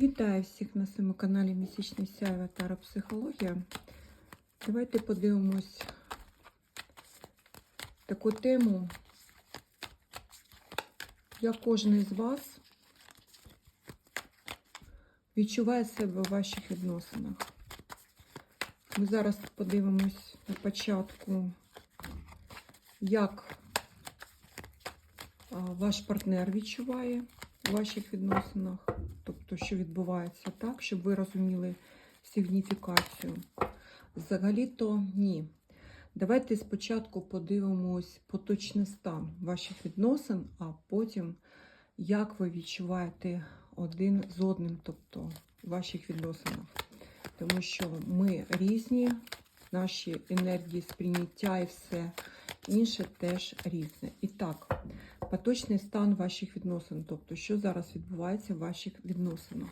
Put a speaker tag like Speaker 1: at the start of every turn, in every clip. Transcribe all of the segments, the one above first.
Speaker 1: Вітаю всіх на своєму каналі Місячний Сяйва Тара Психологія. Давайте подивимось таку тему, як кожен із вас відчуває себе у ваших відносинах. Ми зараз подивимось на початку, як ваш партнер відчуває у ваших відносинах, тобто, що відбувається так, щоб ви розуміли сигніфікацію. Взагалі-то ні. Давайте спочатку подивимось поточний стан ваших відносин, а потім як ви відчуваєте один з одним, тобто в ваших відносинах. Тому що ми різні, наші енергії сприйняття і все інше теж різне. І так, поточний стан ваших відносин, тобто, що зараз відбувається в ваших відносинах.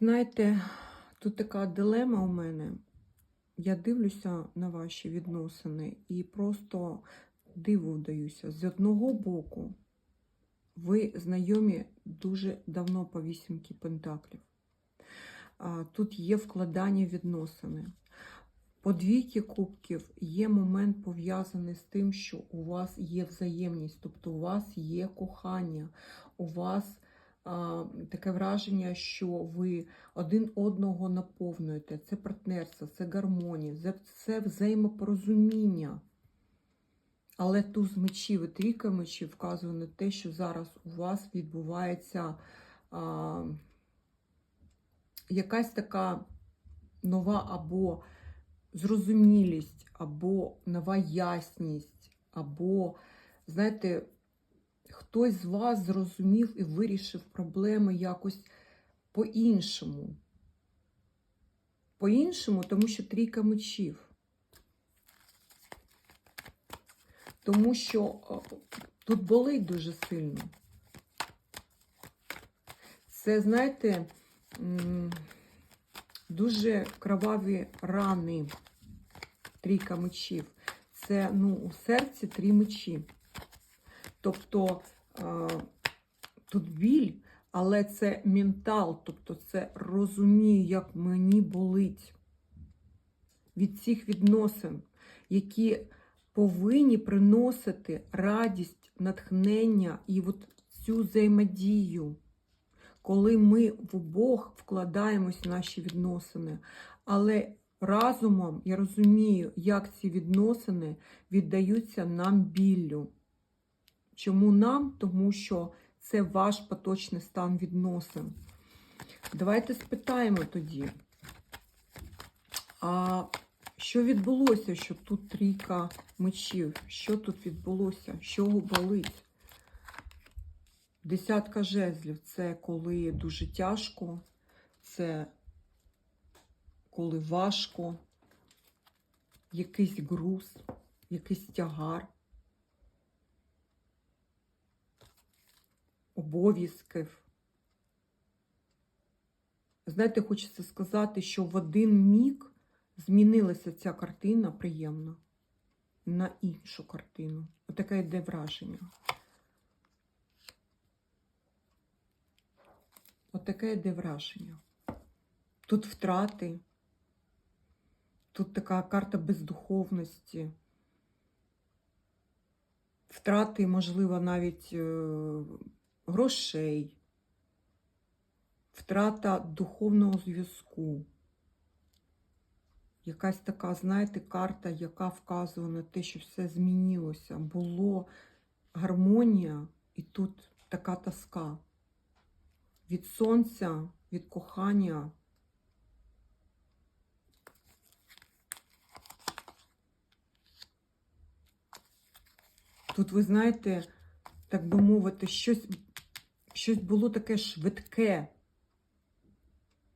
Speaker 1: Знаєте, тут така дилема у мене. Я дивлюся на ваші відносини і просто диву вдаюся. З одного боку, ви знайомі дуже давно по вісімки пентаклів. Тут є вкладання відносини. По двійки кубків є момент пов'язаний з тим, що у вас є взаємність, тобто у вас є кохання, у вас а, таке враження, що ви один одного наповнюєте. Це партнерство, це гармонія, це взаємопорозуміння. Але туз мечів і трійка мечів вказує на те, що зараз у вас відбувається а, якась така нова або зрозумілість, або нова ясність, або, знаєте, хтось з вас зрозумів і вирішив проблеми якось по-іншому. По-іншому, тому що трійка мечів. Тому що е, тут болить дуже сильно. Це, знаєте, дуже кроваві рани, трійка мечів. Це ну, у серці три мечі. Тобто е, тут біль, але це ментал, тобто це розумію, як мені болить від цих відносин, які повинні приносити радість, натхнення і от цю взаємодію, коли ми в обох вкладаємось в наші відносини. Але разумом я розумію, як ці відносини віддаються нам біллю. Чому нам? Тому що це ваш поточний стан відносин. Давайте спитаємо тоді. А що відбулося, що тут трійка мечів? Що тут відбулося? Що болить? Десятка жезлів це коли дуже тяжко, це коли важко, якийсь груз, якийсь тягар, обов'язків. Знаєте, хочеться сказати, що в один міг змінилася ця картина приємна на іншу картину. Отаке йде враження. Отаке йде враження. Тут втрати, тут така карта бездуховності. Втрати, можливо, навіть е, грошей, втрата духовного зв'язку. Якась така, знаєте, карта, яка вказує на те, що все змінилося. Було гармонія, і тут така тоска. Від сонця, від кохання. Тут, ви знаєте, так би мовити, щось, щось було таке швидке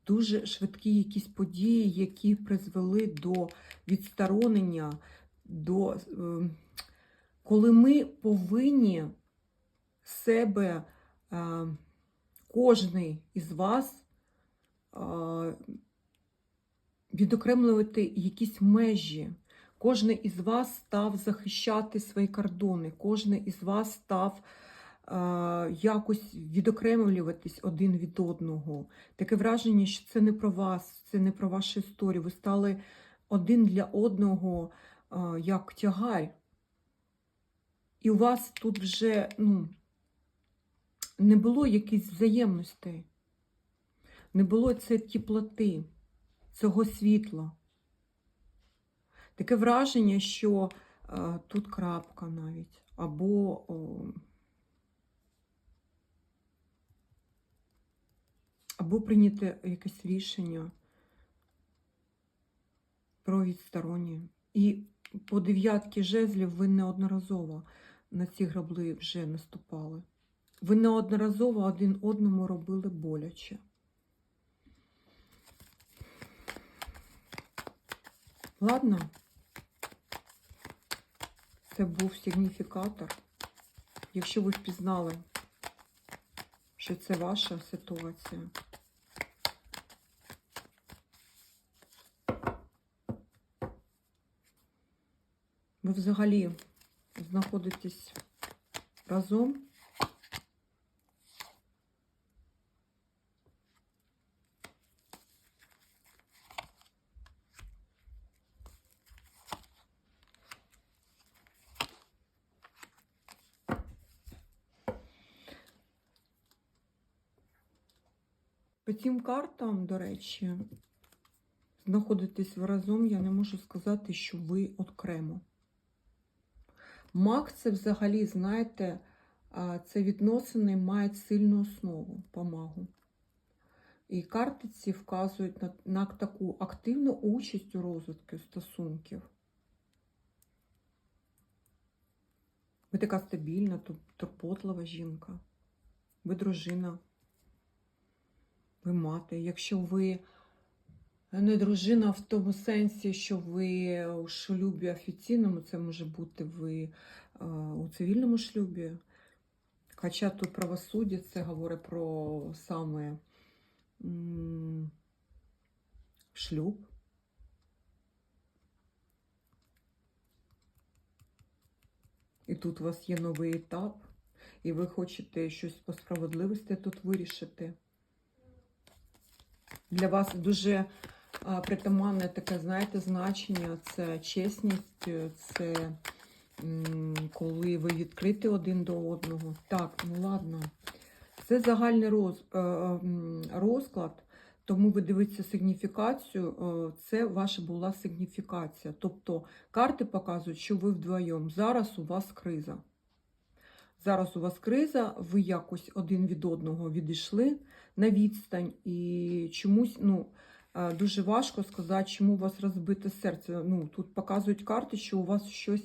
Speaker 1: дуже швидкі якісь події, які призвели до відсторонення, до, е, коли ми повинні себе, е, кожний із вас відокремлювати якісь межі, Кожен із вас став захищати свої кордони, кожен із вас став е, якось відокремлюватись один від одного. Таке враження, що це не про вас, це не про вашу історію. Ви стали один для одного е, як тягар. І у вас тут вже ну, не було якихось взаємностей, не було цієї теплоти, цього світла. Таке враження, що е, тут крапка навіть, або о, або прийняти якесь рішення про відстороннє. І по дев'ятки жезлів ви неодноразово на ці грабли вже наступали. Ви неодноразово один одному робили боляче. Ладно, це був сигніфікатор. Якщо ви впізнали, що це ваша ситуація. Ви взагалі знаходитесь разом. По цим картам, до речі, знаходитесь ви разом, я не можу сказати, що ви окремо. Маг це взагалі, знаєте, це відносини мають сильну основу по магу. І карти ці вказують на, на таку активну участь у розвитку стосунків. Ви така стабільна, тур- турботлива жінка. Ви дружина. Ви мати. Якщо ви не дружина в тому сенсі, що ви у шлюбі офіційному, це може бути ви е, у цивільному шлюбі. Хоча тут правосуддя це говорить про саме шлюб. І тут у вас є новий етап, і ви хочете щось по справедливості тут вирішити. Для вас дуже притаманне таке, знаєте, значення це чесність, е, це коли ви відкриті один до одного. Так, ну ладно. Це загальний роз, е, е, м, розклад, тому ви дивитеся сигніфікацію, е, це ваша була сигніфікація. Тобто карти показують, що ви вдвоєм. Зараз у вас криза. Зараз у вас криза, ви якось один від одного відійшли на відстань, і чомусь ну, е, дуже важко сказати, чому у вас розбите серце. Ну, Тут показують карти, що у вас щось,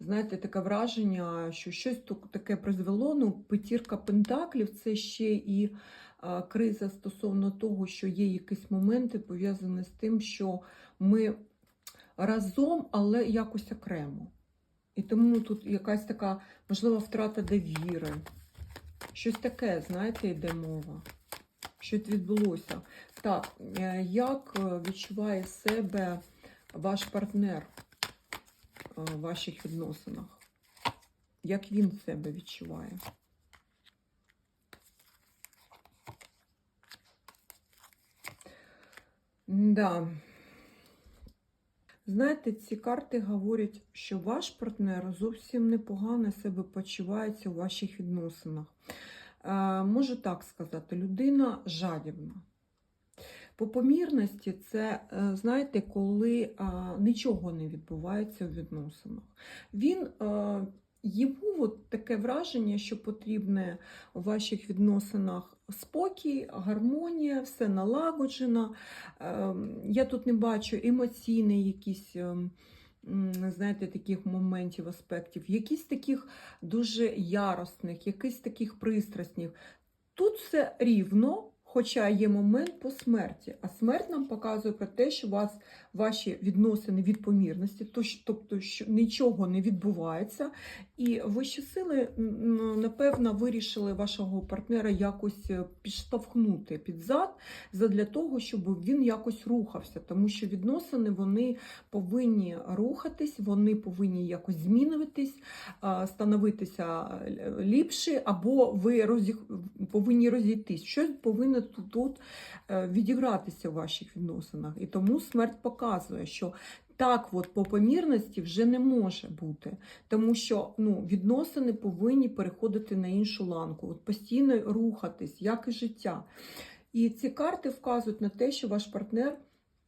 Speaker 1: знаєте, таке враження, що щось таке призвело. Ну, п'ятірка пентаклів це ще і е, криза стосовно того, що є якісь моменти пов'язані з тим, що ми разом, але якось окремо. І тому тут якась така, можливо, втрата довіри. Щось таке, знаєте, йде мова. Щось відбулося. Так, е, як е, відчуває себе ваш партнер е, в ваших відносинах? Як він себе відчуває? Да. Знаєте, ці карти говорять, що ваш партнер зовсім непогано себе почувається у ваших відносинах. Е, можу так сказати, людина жадібна. По помірності, це, е, знаєте, коли е, нічого не відбувається в відносинах. Він йому от таке враження, що потрібне у ваших відносинах спокій, гармонія, все налагоджено. Е, Я тут не бачу емоційний якісь. Знаєте, таких моментів, аспектів, якісь таких дуже яростних, якісь таких пристрасних. Тут все рівно, Хоча є момент по смерті, а смерть нам показує про те, що вас ваші відносини від помірності, тобто що нічого не відбувається, і вищі сили, напевно, вирішили вашого партнера якось е, підштовхнути під зад задля того, щоб він якось рухався, тому що відносини вони повинні рухатись, вони повинні якось змінюватись, становитися е, ліпше, або ви розіх... повинні розійтись. Щось повинно тут, тут е, відігратися в ваших відносинах. І тому смерть показує, що так, от по помірності вже не може бути, тому що ну, відносини повинні переходити на іншу ланку, от постійно рухатись, як і життя. І ці карти вказують на те, що ваш партнер,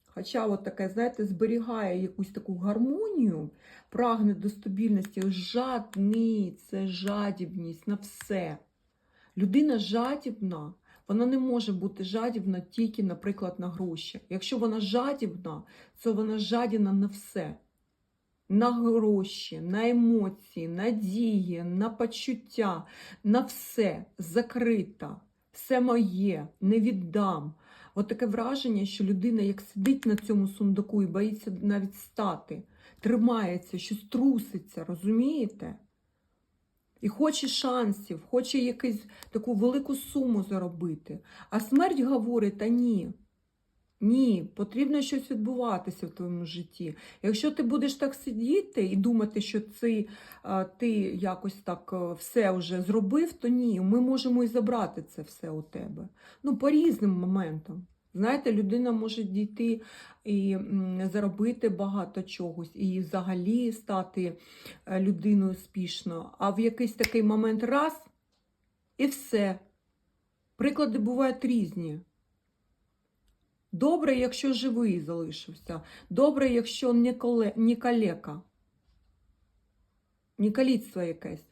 Speaker 1: хоча от таке, знаєте, зберігає якусь таку гармонію, прагне до стабільності, жадний, це жадібність на все. Людина жадібна, вона не може бути жадібна тільки, наприклад, на гроші. Якщо вона жадібна, то вона жадібна на все. На гроші, на емоції, на дії, на почуття, на все закрита, все моє, не віддам. От таке враження, що людина, як сидить на цьому сундуку і боїться навіть стати, тримається, щось труситься, розумієте? І хоче шансів, хоче якусь таку велику суму заробити. А смерть говорить: та ні. Ні, потрібно щось відбуватися в твоєму житті. Якщо ти будеш так сидіти і думати, що це, ти якось так е, все вже зробив, то ні, ми можемо і забрати це все у тебе. Ну, по різним моментам. Знаєте, людина може дійти і заробити багато чогось, і взагалі стати е, людиною успішною, а в якийсь такий момент раз і все. Приклади бувають різні. Добре, якщо живий залишився. Добре, якщо не, коле, не калека. Не каліцтво якесь.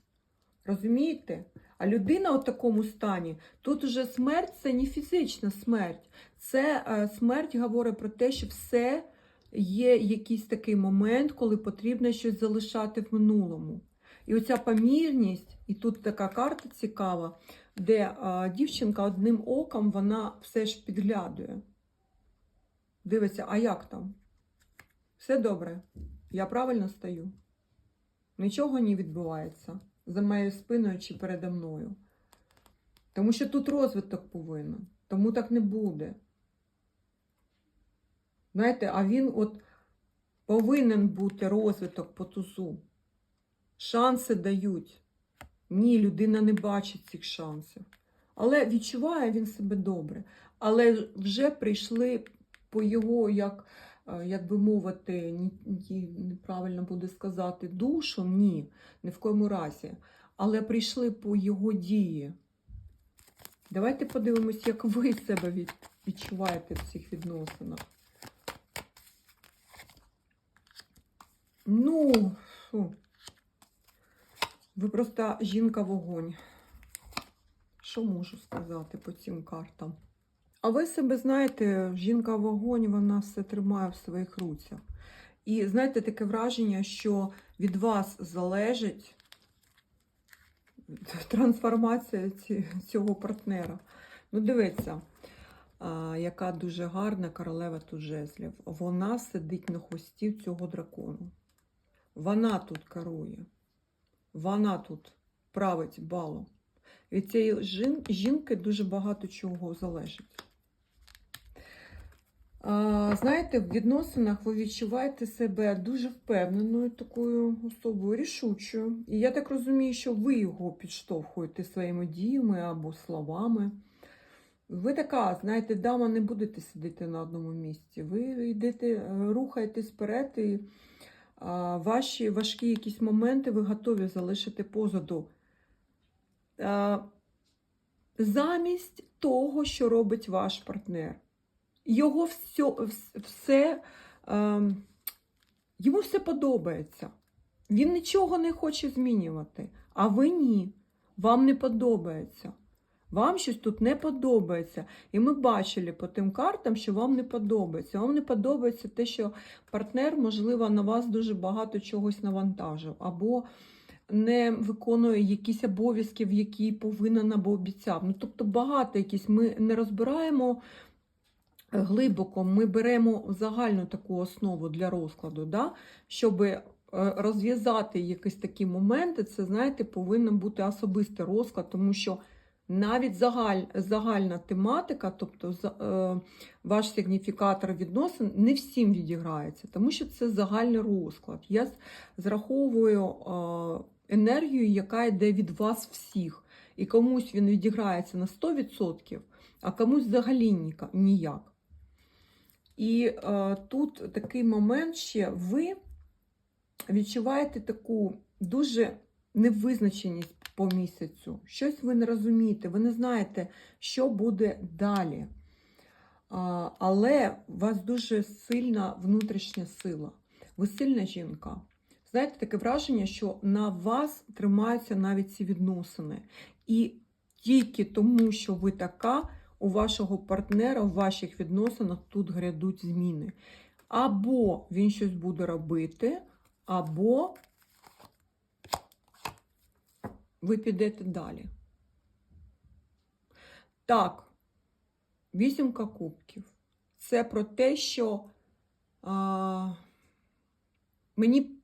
Speaker 1: Розумієте? А людина у такому стані, тут уже смерть це не фізична смерть. Це е, смерть говорить про те, що все є якийсь такий момент, коли потрібно щось залишати в минулому. І оця помірність, і тут така карта цікава, де е, дівчинка одним оком вона все ж підглядує. Дивиться, а як там? Все добре. Я правильно стою. Нічого не відбувається за моєю спиною чи передо мною. Тому що тут розвиток повинен. Тому так не буде. Знаєте, а він от повинен бути розвиток по тузу. Шанси дають. Ні, людина не бачить цих шансів. Але відчуває він себе добре. Але вже прийшли по його, як, як би мовити, неправильно буде сказати, душу, ні, ні в коєму разі. Але прийшли по його дії. Давайте подивимось, як ви себе від, відчуваєте в цих відносинах. Ну, фу. ви просто жінка вогонь. Що можу сказати по цим картам? А ви себе знаєте, жінка вогонь, вона все тримає в своїх руцях. І знаєте, таке враження, що від вас залежить трансформація цього партнера. Ну, дивіться, яка дуже гарна королева тут жезлів. Вона сидить на хвості цього дракону. Вона тут керує. Вона тут править балом. Від цієї жінки дуже багато чого залежить. Знаєте, в відносинах ви відчуваєте себе дуже впевненою такою особою, рішучою. І я так розумію, що ви його підштовхуєте своїми діями або словами. Ви така, знаєте, дама, не будете сидіти на одному місці. Ви йдете, е, рухаєтесь вперед, і ваші важкі якісь моменти ви готові залишити позаду. Замість того, що робить ваш партнер. Його все, все, ем, йому все подобається. Він нічого не хоче змінювати, а ви ні. Вам не подобається. Вам щось тут не подобається. І ми бачили по тим картам, що вам не подобається. Вам не подобається те, що партнер, можливо, на вас дуже багато чогось навантажив. Або не виконує якісь обов'язки, які повинен або обіцяв. Ну, тобто багато якісь ми не розбираємо глибоко, ми беремо загальну таку основу для розкладу, да? щоб е, розв'язати якісь такі моменти, це, знаєте, повинен бути особистий розклад, тому що навіть загаль, загальна тематика, тобто е, ваш сигніфікатор відносин, не всім відіграється, тому що це загальний розклад. Я зраховую е, енергію, яка йде від вас всіх. І комусь він відіграється на 100%, а комусь взагалі ніяк. І е, тут такий момент ще ви відчуваєте таку дуже невизначеність по місяцю. Щось ви не розумієте, ви не знаєте, що буде далі. А, але у вас дуже сильна внутрішня сила. Ви сильна жінка. Знаєте, таке враження, що на вас тримаються навіть ці відносини. І тільки тому, що ви така, у вашого партнера в ваших відносинах тут грядуть зміни. Або він щось буде робити, або ви підете далі. Так, вісімка кубків. Це про те, що а, мені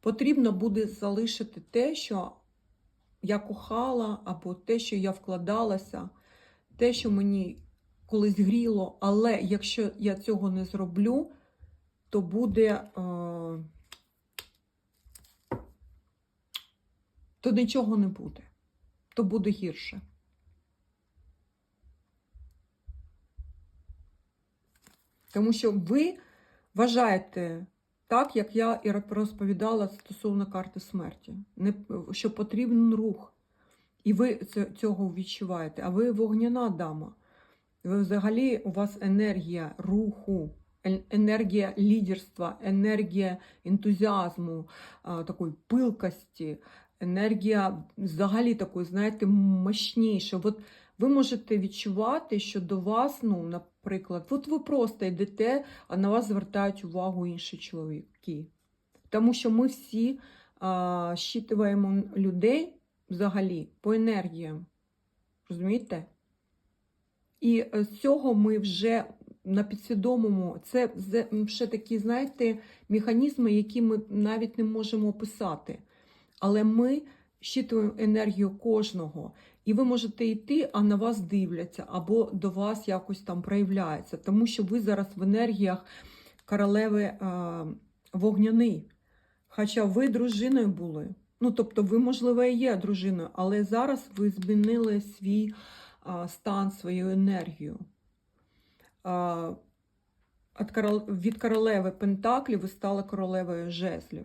Speaker 1: потрібно буде залишити те, що я кохала, або те, що я вкладалася, те, що мені колись гріло, але якщо я цього не зроблю, то буде. Е, то нічого не буде, то буде гірше. Тому що ви вважаєте так, як я і розповідала стосовно карти смерті, що потрібен рух. І ви цього відчуваєте. А ви вогняна дама. Ви взагалі у вас енергія руху, енергія лідерства, енергія ентузіазму, такої пилкості, енергія взагалі такої, знаєте, мощніша. От ви можете відчувати, що до вас, ну, наприклад, от ви просто йдете, а на вас звертають увагу інші чоловіки. Тому що ми всі а, щитуємо людей взагалі по енергіям. Розумієте? І е, з цього ми вже на підсвідомому, це ще такі, знаєте, механізми, які ми навіть не можемо описати. Але ми щитуємо енергію кожного. І ви можете йти, а на вас дивляться, або до вас якось там проявляється. Тому що ви зараз в енергіях королеви е, вогняний. Хоча ви дружиною були. Ну, тобто, ви, можливо, і є дружиною, але зараз ви змінили свій а, стан, свою енергію. А, від, корол... від королеви Пентаклів ви стали королевою жезлів.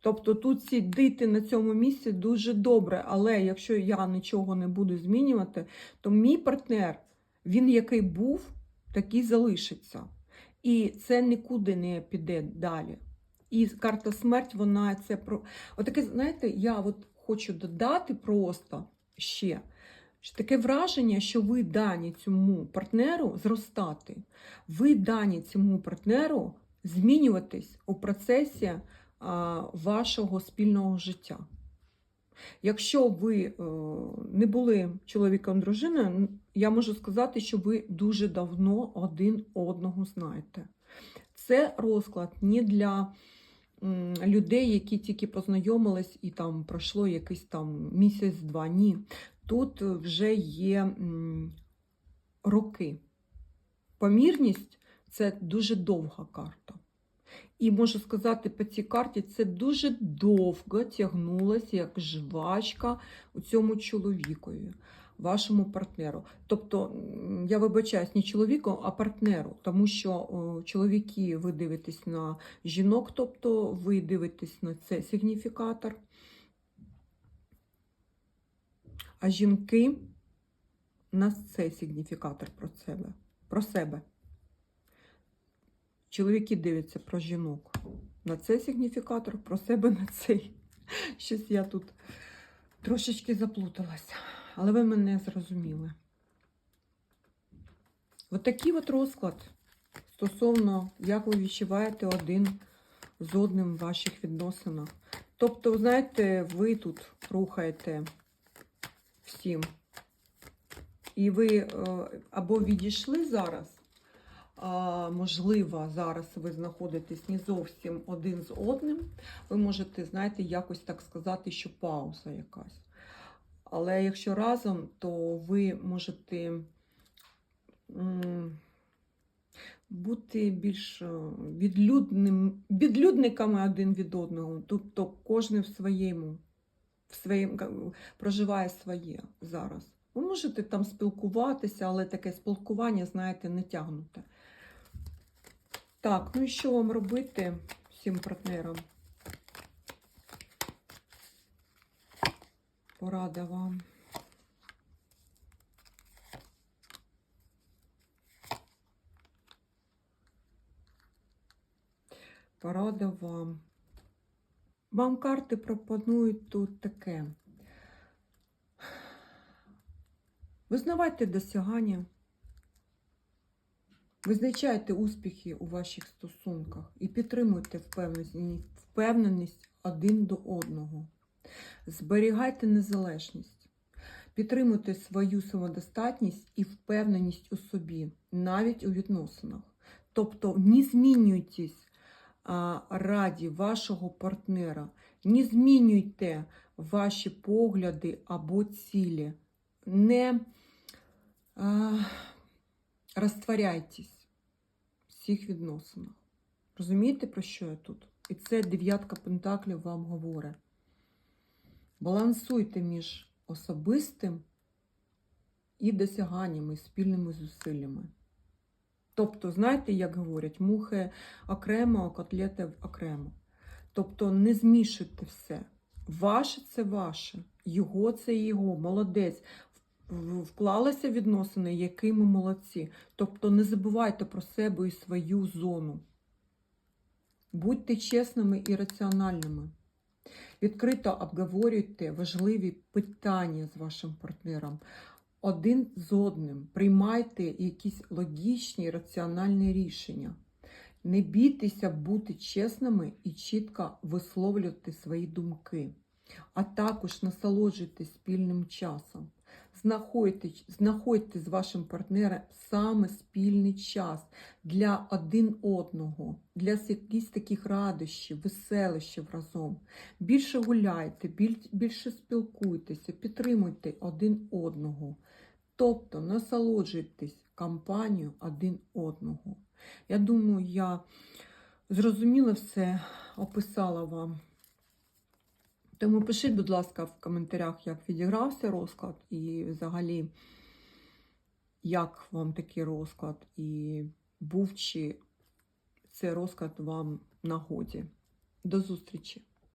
Speaker 1: Тобто тут сидіти на цьому місці дуже добре, але якщо я нічого не буду змінювати, то мій партнер, він який був, такий залишиться. І це нікуди не піде далі. І карта смерть, вона це про. Отаке, знаєте, я от хочу додати просто ще. що Таке враження, що ви дані цьому партнеру зростати, ви дані цьому партнеру змінюватись у процесі а, вашого спільного життя. Якщо ви е, не були чоловіком дружиною, я можу сказати, що ви дуже давно один одного знаєте. Це розклад не для людей, які тільки познайомились і там пройшло якийсь там місяць-два. Ні. Тут вже є роки. Помірність це дуже довга карта. І можу сказати, по цій карті це дуже довго тягнулося як жвачка у цьому чоловікові, вашому партнеру. Тобто, я вибачаюсь не чоловіку, а партнеру, тому що чоловіки, ви дивитесь на жінок, тобто ви дивитесь на це сигніфікатор. А жінки на це сигніфікатор про себе. Про себе. Чоловіки дивляться про жінок. На цей сигніфікатор, про себе на цей. Щось я тут трошечки заплуталася. Але ви мене зрозуміли. От такий от розклад стосовно, як ви відчуваєте один з одним в ваших відносинах. Тобто, знаєте, ви тут рухаєте всім. І ви е, або відійшли зараз, а, можливо, зараз ви знаходитесь не зовсім один з одним. Ви можете, знаєте, якось так сказати, що пауза якась. Але якщо разом, то ви можете бути більш е, відлюдним, відлюдниками один від одного. Тобто кожен в своєму, в своєму проживає своє зараз. Ви можете там спілкуватися, але таке спілкування, знаєте, не тягнуте. Так, ну і що вам робити всім партнерам? Порада вам. Порада вам. Вам карти пропонують тут таке. Визнавайте досягання. Визначайте успіхи у ваших стосунках і підтримуйте впевненість, один до одного. Зберігайте незалежність, підтримуйте свою самодостатність і впевненість у собі, навіть у відносинах. Тобто не змінюйтесь раді вашого партнера, не змінюйте ваші погляди або цілі, не а, розтворяйтесь в всіх відносинах. Розумієте, про що я тут? І це дев'ятка пентаклів вам говорить. Балансуйте між особистим і досяганнями, спільними зусиллями. Тобто, знаєте, як говорять, мухи окремо, котлети окремо. Тобто не змішуйте все. Ваше це ваше, його це його, молодець. Вклалися відносини, які ми молодці. Тобто не забувайте про себе і свою зону. Будьте чесними і раціональними. Відкрито обговорюйте важливі питання з вашим партнером. Один з одним. Приймайте якісь логічні, раціональні рішення. Не бійтеся бути чесними і чітко висловлювати свої думки, а також насолоджуйтесь спільним часом. Знаходьте, знаходьте з вашим партнером саме спільний час для один одного, для якихось таких радощів, веселищів разом. Більше гуляйте, більше спілкуйтеся, підтримуйте один одного. Тобто насолоджуйтесь компанією один одного. Я думаю, я зрозуміло все описала вам. Тому пишіть, будь ласка, в коментарях, як відігрався розклад, і взагалі, як вам такий розклад, і був чи цей розклад вам нагоді. До зустрічі!